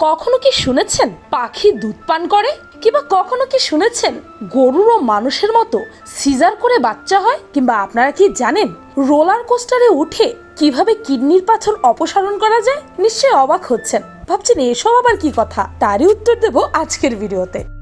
কখনো কি শুনেছেন পাখি দুধ পান করে? কিংবা কখনো কি শুনেছেন গরুর ও মানুষের মতো সিজার করে বাচ্চা হয়? কিংবা আপনারা কি জানেন রোলার কোস্টারে উঠে কীভাবে কিডনির পাথর অপসারণ করা যায়? নিশ্চয়ই অবাক হচ্ছেন। ভাবছেন এসব আবার কি কথা? তারই উত্তর দেব আজকের ভিডিওতে।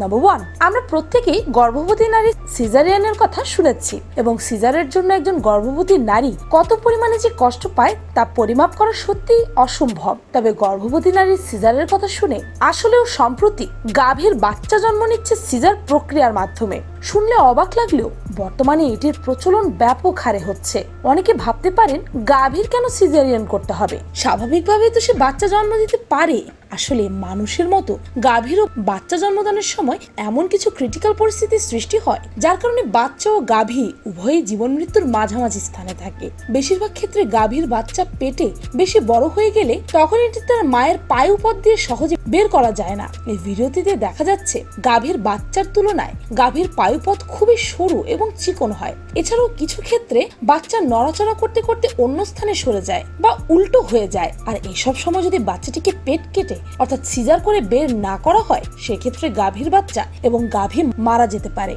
নাম্বার ওয়ান আমরা প্রত্যেকেই গর্ভবতী নারী সিজারিয়ানের কথা শুনেছি এবং সিজারের জন্য একজন গর্ভবতী নারী কত পরিমাণে যে কষ্ট পায় তা পরিমাপ করা সত্যি অসম্ভব। তবে গর্ভবতী নারীর সিজারের কথা শুনে আসলেও সম্প্রতি গাভীর বাচ্চা জন্ম নিচ্ছে সিজার প্রক্রিয়ার মাধ্যমে। শুনলে অবাক লাগলেও বর্তমানে এটির প্রচলন ব্যাপক হারে হচ্ছে। অনেকে ভাবতে পারেন গাভীর কেন সিজারিয়ান করতে হবে? স্বাভাবিকভাবেই তো সে বাচ্চা জন্ম দিতে পারে। আসলে মানুষের মতো গাভীরও বাচ্চা জন্মদানের সময় এমন কিছু ক্রিটিক্যাল পরিস্থিতির সৃষ্টি হয়, যার কারণে বাচ্চা ও গাভী উভয়ই জীবন মৃত্যুর মাঝামাঝি স্থানে থাকে। বেশিরভাগ ক্ষেত্রে গাভীর বাচ্চা পেটে বেশি বড় হয়ে গেলে তখন এটি তার মায়ের পায়ুপথ দিয়ে সহজে বের করা যায় না। এই ভিডিওটিতে দেখা যাচ্ছে গাভীর বাচ্চার তুলনায় গাভীর পায়ুপথ খুবই সরু এবং চিকন হয়। এছাড়াও কিছু ক্ষেত্রে বাচ্চা নড়াচড়া করতে করতে অন্য স্থানে সরে যায় বা উল্টো হয়ে যায়। আর এইসব সময় যদি বাচ্চাটিকে পেট কেটে অর্থাৎ সিজার করে বের না করা হয়, সেক্ষেত্রে গাভীর বাচ্চা এবং গাভী মারা যেতে পারে।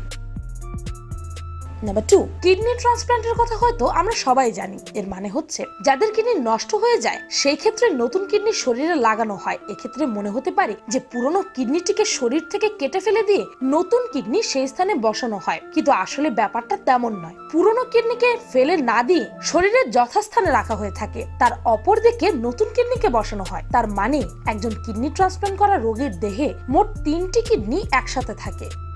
নাম্বার টু কিডনি ট্রান্সপ্লান্টের কথা হয়তো আমরা সবাই জানি। এর মানে হচ্ছে, যাদের কিডনি নষ্ট হয়ে যায়, সেই ক্ষেত্রে নতুন কিডনি শরীরে লাগানো হয়। এক্ষেত্রে মনে হতে পারে যে পুরনো কিডনিটিকে শরীর থেকে কেটে ফেলে দিয়ে নতুন কিডনি সেই স্থানে বসানো হয়। কিন্তু আসলে ব্যাপারটা তেমন নয়। পুরনো কিডনিকে ফেলে না দিয়ে শরীরের যথাস্থানে রাখা হয়ে থাকে। তার অপর দিকে নতুন কিডনিকে বসানো হয়। তার মানে একজন কিডনি ট্রান্সপ্লান্ট করা রোগীর দেহে মোট তিনটি কিডনি একসাথে থাকে।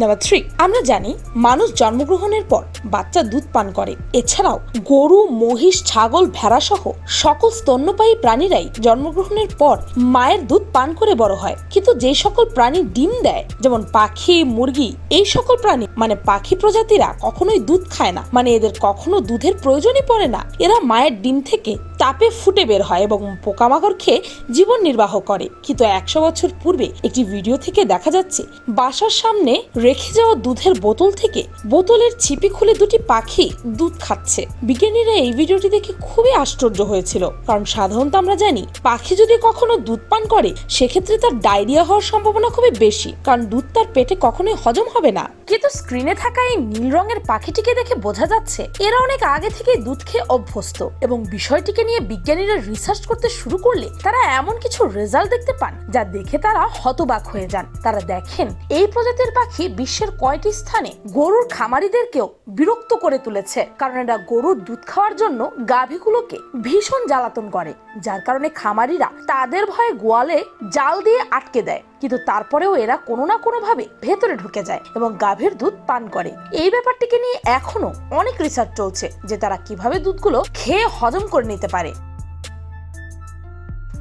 নাম্বার থ্রি আমরা জানি মানুষ জন্মগ্রহণের পর বাচ্চা দুধ পান করে। এছাড়াও গরু, মহিষ, ছাগল ভেড়া সহ সকল স্তন্যপায়ী প্রাণীরাই জন্মগ্রহণের পর মায়ের দুধ পান করে বড় হয়। কিন্তু যে সকল প্রাণী ডিম দেয়, যেমন পাখি, মুরগি, এই সকল প্রাণী মানে পাখি প্রজাতিরা কখনোই দুধ খায় না। মানে এদের কখনো দুধের প্রয়োজনই পড়ে না। এরা মায়ের ডিম থেকে তাপে ফুটে বের হয় এবং পোকামাকড় খেয়ে জীবন নির্বাহ করে। কিন্তু একশো বছর পূর্বে একটি ভিডিও থেকে দেখা যাচ্ছে, বাসার সামনে রেখে যাওয়া দুধের বোতল থেকে বোতলের ছিপি খুলে দুটি পাখি দুধ খাচ্ছে। বিজ্ঞানীরা এই ভিডিওটি দেখে খুবই আশ্চর্য হয়েছিল, কারণ সাধারণত আমরা জানি, পাখি যদি কখনো দুধ পান করে, সেক্ষেত্রে তার ডায়রিয়া হওয়ার সম্ভাবনা খুবই বেশি, কারণ দুধ তার পেটে কখনোই হজম হবে না। কিন্তু স্ক্রিনে থাকা এই নীল রঙের পাখিটিকে দেখে বোঝা যাচ্ছে, এরা অনেক আগে থেকে দুধ খেয়ে অভ্যস্ত এবং বিষয়টিকে নিয়ে বিজ্ঞানীরা রিসার্চ করতে শুরু করলে তারা এমন কিছু রেজাল্ট দেখতে পান যা দেখে তারা হতবাক হয়ে যান। তারা দেখেন, এই প্রজাতির পাখি বিশ্বের কয়টি স্থানে গরুর খামারিদেরকেও বিরক্ত করে তুলেছে। কারণ এরা গরুর দুধ খাওয়ার জন্য গাভীগুলোকে ভীষণ জ্বালাতন করে, যার কারণে খামারিরা তাদের ভয়ে গোয়ালে জাল দিয়ে আটকে দেয়। কিন্তু তারপরেও এরা কোনো না কোনোভাবে ভেতরে ঢুকে যায় এবং গাভীর দুধ পান করে। এই ব্যাপারটিকে নিয়ে এখনও অনেক রিসার্চ চলছে যে তারা কীভাবে দুধগুলো খেয়ে হজম করে নিতে পারে।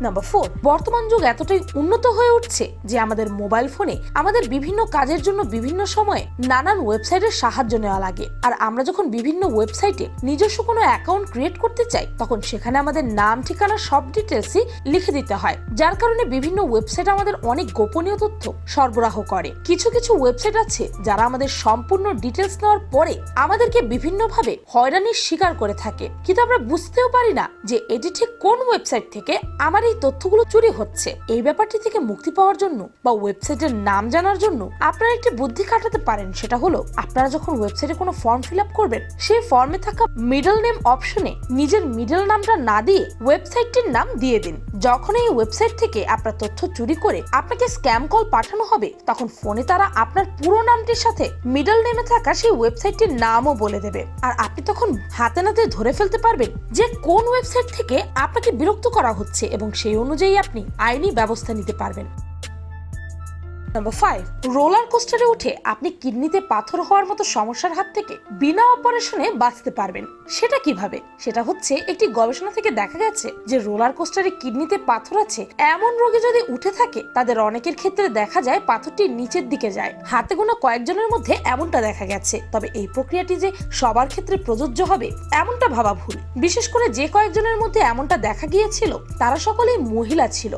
নাম্বার ফোর বর্তমান যুগ এতটাই উন্নত হয়ে উঠছে যে আমাদের মোবাইল ফোনে আমাদের বিভিন্ন কাজের জন্য বিভিন্ন সময়ে নানান ওয়েবসাইটের সাহায্য নেওয়া লাগে। আর আমরা যখন বিভিন্ন ওয়েবসাইটে নিজস্ব কোনো অ্যাকাউন্ট ক্রিয়েট করতে চাই, তখন সেখানে আমাদের নাম, ঠিকানা, সব ডিটেলসই লিখে দিতে হয়। যার কারণে বিভিন্ন ওয়েবসাইট আমাদের অনেক গোপনীয় তথ্য সরবরাহ করে। কিছু কিছু ওয়েবসাইট আছে যারা আমাদের সম্পূর্ণ ডিটেলস নেওয়ার পরে আমাদেরকে বিভিন্নভাবে হয়রানির শিকার করে থাকে। কিন্তু আমরা বুঝতেও পারি না যে এটি ঠিক কোন ওয়েবসাইট থেকে আমার এই তথ্যগুলো চুরি হচ্ছে। এই ব্যাপারটি থেকে মুক্তি পাওয়ার জন্য বা ওয়েবসাইটের নাম জানার জন্য আপনারা একটি বুদ্ধি খাটাতে পারেন, সেটা হলো আপনারা যখন ওয়েবসাইটে কোনো ফর্ম ফিল আপ করবেন, সেই ফর্মে থাকা মিডল নেম অপশনে নিজের মিডল নামটা না দিয়ে ওয়েবসাইটটির নাম দিয়ে দিন। যখন এই ওয়েবসাইট থেকে আপনার তথ্য চুরি করে আপনাকে স্ক্যাম কল পাঠানো হবে, তখন ফোনে তারা আপনার পুরো নামটির সাথে মিডল নেমে থাকা সেই ওয়েবসাইটটির নামও বলে দেবে। আর আপনি তখন হাতে নাতে ধরে ফেলতে পারবেন যে কোন ওয়েবসাইট থেকে আপনাকে বিরক্ত করা হচ্ছে এবং সেই অনুযায়ী আপনি আইনি ব্যবস্থা নিতে পারবেন। নাম্বার ফাইভ রোলার কোস্টারে উঠে আপনি কিডনিতে পাথর হওয়ার মতো সমস্যার হাত থেকে বিনা অপারেশনে বাঁচতে পারবেন। সেটা কীভাবে? সেটা হচ্ছে একটি গবেষণা থেকে দেখা গেছে যে রোলার কোস্টারে কিডনিতে পাথর আছে, এমন রোগী যদি উঠে থাকে, তাদের অনেকের ক্ষেত্রে দেখা যায় পাথরটি নিচের দিকে যায়। হাতে গোনা কয়েকজনের মধ্যে এমনটা দেখা গেছে। তবে এই প্রক্রিয়াটি যে সবার ক্ষেত্রে প্রযোজ্য হবে, এমনটা ভাবা ভুল। বিশেষ করে যে কয়েকজনের মধ্যে এমনটা দেখা গিয়েছিল, তারা সকলেই মহিলা ছিল।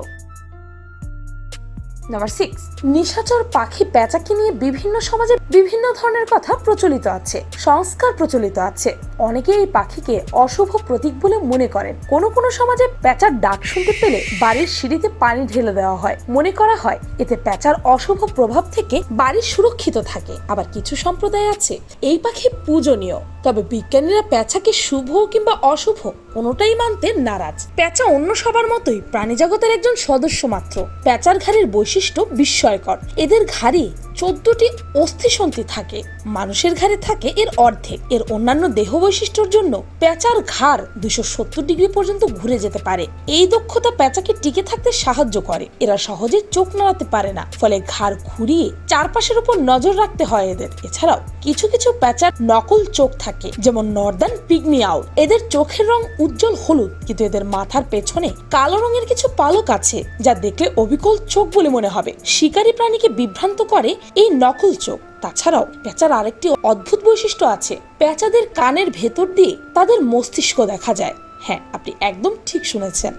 নাম্বার সিক্স নিশাচর পাখি পেঁচাকে নিয়ে বিভিন্ন সমাজে বিভিন্ন ধরনের কথা প্রচলিত আছে, সংস্কার প্রচলিত আছে। অনেকে এই পাখিকে অশুভ প্রতীক বলে মনে করেন। কোন কোন সমাজে পেঁচার ডাক শুনতে পেলে বাড়ির সিঁড়িতে পানি ঢেলে দেওয়া হয়। মনে করা হয়, এতে পেঁচার অশুভ প্রভাব থেকে বাড়ি সুরক্ষিত থাকে। আবার কিছু সম্প্রদায় আছে, এই পাখি পূজনীয়। তবে বিজ্ঞানীরা পেঁচাকে শুভ কিংবা অশুভ কোনোটাই মানতে নারাজ। পেঁচা অন্য সবার মতোই প্রাণীজগতের একজন সদস্য মাত্র। পেঁচার ঘাড়ের বৈশিষ্ট্য বিস্ময়কর। এদের ঘাড়ে চোদ্দটি অস্থিসন্ধি থাকে। মানুষের ঘাড়ে থাকে এর অর্ধেক। এর অন্যান্য দেহ বৈশিষ্ট্যর জন্য পেঁচার ঘাড় দুশো সত্তর ডিগ্রি পর্যন্ত ঘুরে যেতে পারে। এই দক্ষতা পেঁচাকে টিকে থাকতে সাহায্য করে। এরা সহজে চোখ নাড়াতে পারে না, ফলে ঘাড় ঘুরিয়ে চারপাশের উপর নজর রাখতে হয় এদের। এছাড়াও কিছু কিছু পেঁচার নকল চোখ থাকে, যেমন নর্দার্ন পিগমি আউল। এদের চোখের রং উজ্জ্বল হলুদ, কিন্তু এদের মাথার পেছনে কালো রঙের কিছু পালক আছে, যা দেখলে অবিকল চোখ বলে মনে হবে। শিকারী প্রাণীকে বিভ্রান্ত করে এই নকল চোখ। তাছাড়াও পেঁচার আরেকটি অদ্ভুত বৈশিষ্ট্য আছে। পেঁচাদের কানের ভেতর দিয়ে তাদের মস্তিষ্ক দেখা যায়। হ্যাঁ আপনি একদম ঠিক শুনেছেন।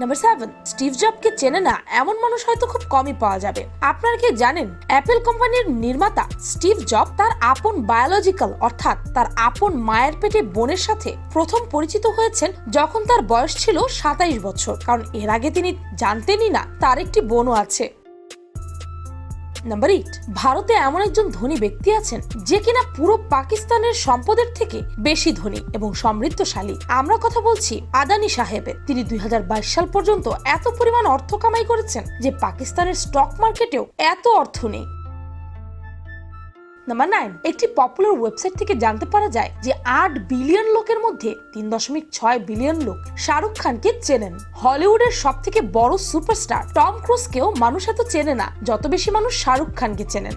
নাম্বার সেভেন স্টিভ জবকে চেনে না, এমন মানুষ হয়তো খুব কমই পাওয়া যাবে। আপনারা কি জানেন অ্যাপেল কোম্পানির নির্মাতা স্টিভ জব তার আপন বায়োলজিক্যাল অর্থাৎ তার আপন মায়ের পেটে বোনের সাথে প্রথম পরিচিত হয়েছেন যখন তার বয়স ছিল সাতাইশ বছর। কারণ এর আগে তিনি জানতেনই না তার একটি বোনও আছে। নাম্বার এইট ভারতে এমন একজন ধনী ব্যক্তি আছেন যে কিনা পুরো পাকিস্তানের সম্পদের থেকে বেশি ধনী এবং সমৃদ্ধশালী। আমরা কথা বলছি আদানি সাহেবের। তিনি দুই হাজার বাইশ সাল পর্যন্ত এত পরিমাণ অর্থ কামাই করেছেন যে পাকিস্তানের স্টক মার্কেটেও এত অর্থ নেই। নাম্বার নাইন একটি পপুলার ওয়েবসাইট থেকে জানতে পারা যায় যে আট বিলিয়ন লোকের মধ্যে তিন দশমিক ছয় বিলিয়ন লোক শাহরুখ খানকে চেনেন। হলিউডের সব থেকে বড় সুপারস্টার টম ক্রুজকেও মানুষ এত চেনে না, যত বেশি মানুষ শাহরুখ খানকে চেনেন।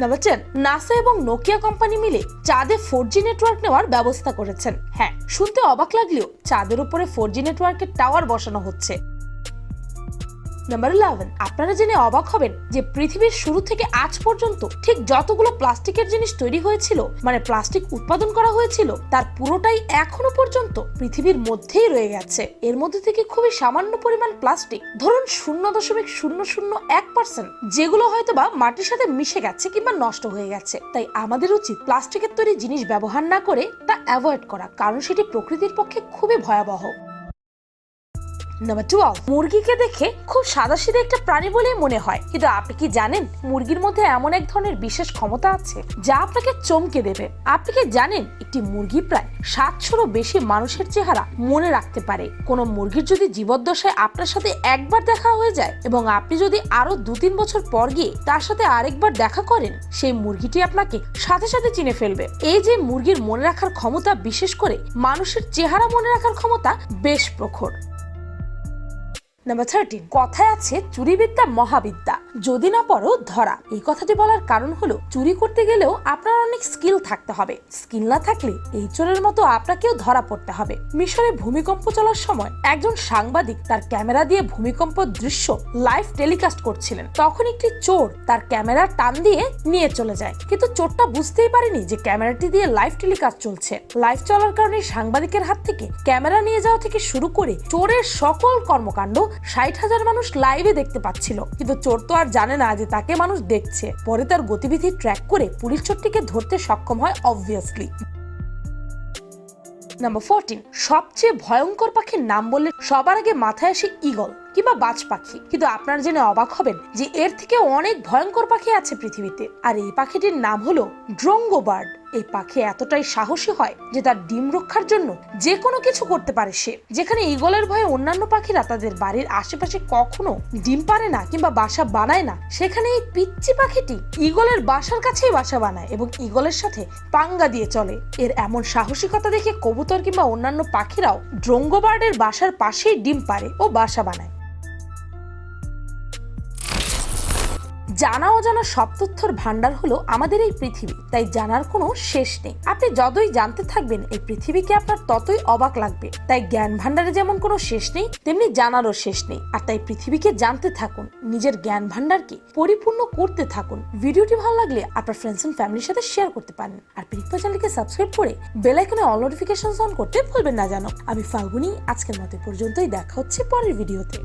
নাম্বার নাসা এবং নোকিয়া কোম্পানি মিলে চাঁদে ফোর জি নেটওয়ার্ক নেওয়ার ব্যবস্থা করেছেন। হ্যাঁ শুনতে অবাক লাগলেও চাঁদের উপরে ফোর জি নেটওয়ার্কের টাওয়ার বসানো হচ্ছে। নাম্বার ইলেভেন আপনারা জেনে অবাক হবেন যে পৃথিবীর শুরু থেকে আজ পর্যন্ত ঠিক যতগুলো প্লাস্টিকের জিনিস তৈরি হয়েছিল মানে প্লাস্টিক উৎপাদন করা হয়েছিল, তার পুরোটাই এখনও পর্যন্ত পৃথিবীর মধ্যেই রয়ে গেছে। এর মধ্যে থেকে খুবই সামান্য পরিমাণ প্লাস্টিক, ধরুন শূন্য দশমিক শূন্য শূন্য এক পার্সেন্ট, যেগুলো হয়তো বা মাটির সাথে মিশে গেছে কিংবা নষ্ট হয়ে গেছে। তাই আমাদের উচিত প্লাস্টিকের তৈরি জিনিস ব্যবহার না করে তা অ্যাভয়েড করা, কারণ সেটি প্রকৃতির পক্ষে খুবই ভয়াবহ। নাম্বার টুয়েলভ মুরগিকে দেখে খুব সাদাসিধে একটা প্রাণী বলেই মনে হয়। কিন্তু আপনি কি জানেন মুরগির মধ্যে এমন এক ধরনের বিশেষ ক্ষমতা আছে? যা আপনাকে চমকে দেবে। আপনি কি জানেন একটি মুরগি প্রায় সাতশোরও বেশি মানুষের চেহারা মনে রাখতে পারে? কোনো মুরগির যদি জীবদ্দশায় আপনার সাথে একবার দেখা হয়ে যায় এবং আপনি যদি আরও দু তিন বছর পর গিয়ে তার সাথে আরেকবার দেখা করেন, সেই মুরগিটি আপনাকে সাথে সাথে চিনে ফেলবে। এই যে মুরগির মনে রাখার ক্ষমতা বিশেষ করে মানুষের চেহারা মনে রাখার ক্ষমতা বেশ প্রখর। নাম্বার থার্টিন কথায় আছে চুরিবিদ্যা মহাবিদ্যা। যদি না পড়ো ধরা। এই কথাটি বলার কারণ হলো, চুরি করতে গেলেও আপনার অনেক স্কিল থাকতে হবে। স্কিল না থাকলে এই চোরের মতো আপনাকেও ধরা পড়তে হবে। মিশরে ভূমিকম্প চলার সময় একজন সাংবাদিক তার ক্যামেরা দিয়ে ভূমিকম্প দৃশ্য লাইভ টেলিকাস্ট করছিলেন। তখন একটি চোর তার ক্যামেরা টান দিয়ে নিয়ে চলে যায়। কিন্তু চোরটা বুঝতেই পারেনি যে ক্যামেরাটি দিয়ে লাইভ টেলিকাস্ট চলছে। লাইভ চলার কারণে সাংবাদিকের হাত থেকে ক্যামেরা নিয়ে যাওয়া থেকে শুরু করে চোরের সকল কর্মকাণ্ড ষাট হাজার মানুষ লাইভে দেখতে পাচ্ছিল। কিন্তু চোর তো আর জানে না যে তাকে মানুষ দেখছে। পরে তার গতিবিধি ট্র্যাক করে পুলিশ চোরটিকে ধরতে সক্ষম হয় অবভিয়াসলি নাম্বার ফোরটিন সবচেয়ে ভয়ঙ্কর পাখির নাম বললে সবার আগে মাথায় আসে ইগল কিংবা বাজ পাখি। কিন্তু আপনারা জেনে অবাক হবেন যে এর থেকে অনেক ভয়ঙ্কর পাখি আছে পৃথিবীতে। আর এই পাখিটির নাম হলো ড্রঙ্গো বার্ড এই পাখি এতটাই সাহসী হয় যে তার ডিম রক্ষার জন্য যে কোনো কিছু করতে পারে সে। যেখানে ইগলের ভয়ে অন্যান্য পাখিরা তাদের বাড়ির আশেপাশে কখনো ডিম পারে না কিংবা বাসা বানায় না, সেখানে এই পিচ্চি পাখিটি ইগলের বাসার কাছেই বাসা বানায় এবং ইগলের সাথে পাঙ্গা দিয়ে চলে। এর এমন সাহসিকতা দেখে কবুতর কিংবা অন্যান্য পাখিরাও ড্রঙ্গো বার্ডের বাসার পাশেই ডিম পারে ও বাসা বানায়। জানা অজানা সব তথ্যর ভান্ডার হলো আমাদের এই পৃথিবী, তাই জানার কোনো শেষ নেই। আপনি যতই জানতে থাকবেন, এই পৃথিবীকে আপনার ততই অবাক লাগবে। তাই জ্ঞান ভান্ডারে যেমন কোনো শেষ নেই, তেমনি জানারও শেষ নেই। আর তাই পৃথিবীকে জানতে থাকুন, নিজের জ্ঞান ভান্ডারকে পরিপূর্ণ করতে থাকুন। ভিডিওটি ভালো লাগলে আপনার ফ্রেন্ডস এন্ড ফ্যামিলির সাথে শেয়ার করতে পারেন। আর পিরিকপা চ্যানেলকে সাবস্ক্রাইব করে বেল আইকনে অল নোটিফিকেশন অন করতে ভুলবেন না জানো। আমি ফাল্গুনি, আজকের মতো পর্যন্তই, দেখা হচ্ছে পরের ভিডিওতে